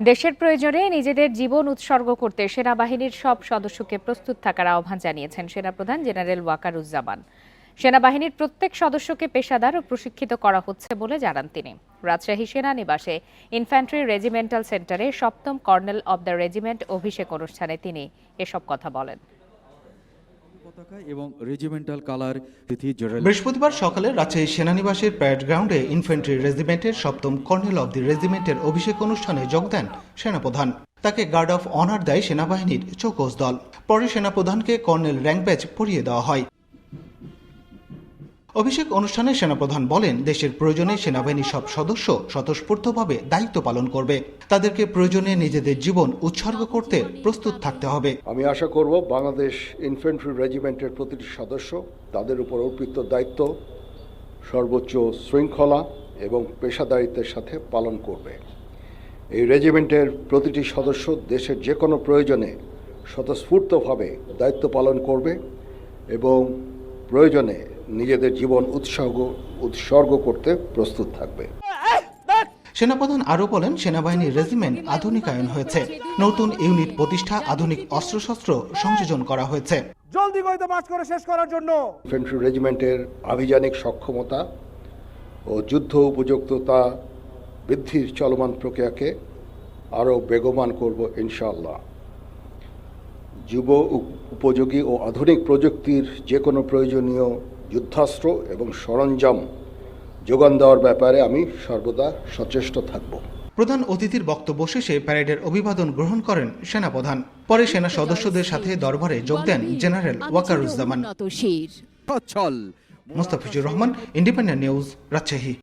দেশের প্রয়োজনে নিজেদের জীবন উৎসর্গ করতে সেনাবাহিনীর সব সদস্যকে প্রস্তুত থাকার আহ্বান জানিয়েছেন সেনাপ্রধান জেনারেল ওয়াকারুজ্জামান। সেনাবাহিনীর প্রত্যেক সদস্যকে পেশাদার ও প্রশিক্ষিত করা হচ্ছে বলে জানান তিনি। রাজশাহী সেনানিবাসে ইনফ্যান্ট্রি রেজিমেন্টাল সেন্টারে সপ্তম কর্নেল অব দ্য রেজিমেন্ট অভিষেক অনুষ্ঠানে তিনি এসব কথা বলেন। বৃহস্পতিবার সকালে রাজশাহী সেনানিবাসের প্যারেড গ্রাউন্ডে ইনফেন্ট্রি রেজিমেন্টের সপ্তম কর্নেল অব দি রেজিমেন্টের অভিষেক অনুষ্ঠানে যোগ দেন সেনাপ্রধান। তাকে গার্ড অফ অনার দেয় সেনাবাহিনীর চৌকস দল। পরে সেনাপ্রধানকে কর্নেল র্যাঙ্ক ব্যাচ পরিয়ে দেওয়া হয়। অভিষেক অনুষ্ঠানে সেনাপ্রধান বলেন, দেশের প্রয়োজনে সেনাবাহিনীর সব সদস্য স্বতঃস্ফূর্তভাবে দায়িত্ব পালন করবে। তাদেরকে প্রয়োজনে নিজেদের জীবন উৎসর্গ করতে প্রস্তুত থাকতে হবে। আমি আশা করব বাংলাদেশ ইনফ্যান্ট্রি রেজিমেন্টের প্রতিটি সদস্য তাদের উপর অর্পিত দায়িত্ব সর্বোচ্চ শৃঙ্খলা এবং পেশাদারিত্বের সাথে পালন করবে। এই রেজিমেন্টের প্রতিটি সদস্য দেশের যে কোনো প্রয়োজনে স্বতঃস্ফূর্তভাবে দায়িত্ব পালন করবে এবং প্রয়োজনে নিজেদের জীবন উৎসর্গ উৎসর্গ করতে প্রস্তুত থাকবে। সেনাপ্রধান আরও বলেন সেনাবাহিনীর রেজিমেন্ট আধুনিকায়ন হয়েছে। নতুন ইউনিট প্রতিষ্ঠা আধুনিক অস্ত্রশস্ত্র সংযোজন করা হয়েছে। জলদি গতিতে মার্চ করে শেষ করার জন্য। ইনফ্যান্ট্রি রেজিমেন্টের আভিযানিক সক্ষমতা ও যুদ্ধ উপযুক্ততা বৃদ্ধির চলমান প্রক্রিয়াকে আরও বেগবান করব ইনশাআল্লাহ। যুব উপ- উপযোগী ও আধুনিক প্রযুক্তির যে কোনো প্রয়োজনীয় যুদ্ধাস্ত্র এবং সরঞ্জাম যোগান দেওয়ার ব্যাপারে আমি সর্বদা সচেষ্ট থাকব। প্রধান অতিথির বক্তব্য শেষে প্যারেডের অভিবাদন গ্রহণ করেন সেনাপ্রধান। পরে সেনা সদস্যদের সাথে দরবারে যোগ দেন general Wakeruzzaman. Mostafizur Mustafizur Rahman independent news Rajshahi.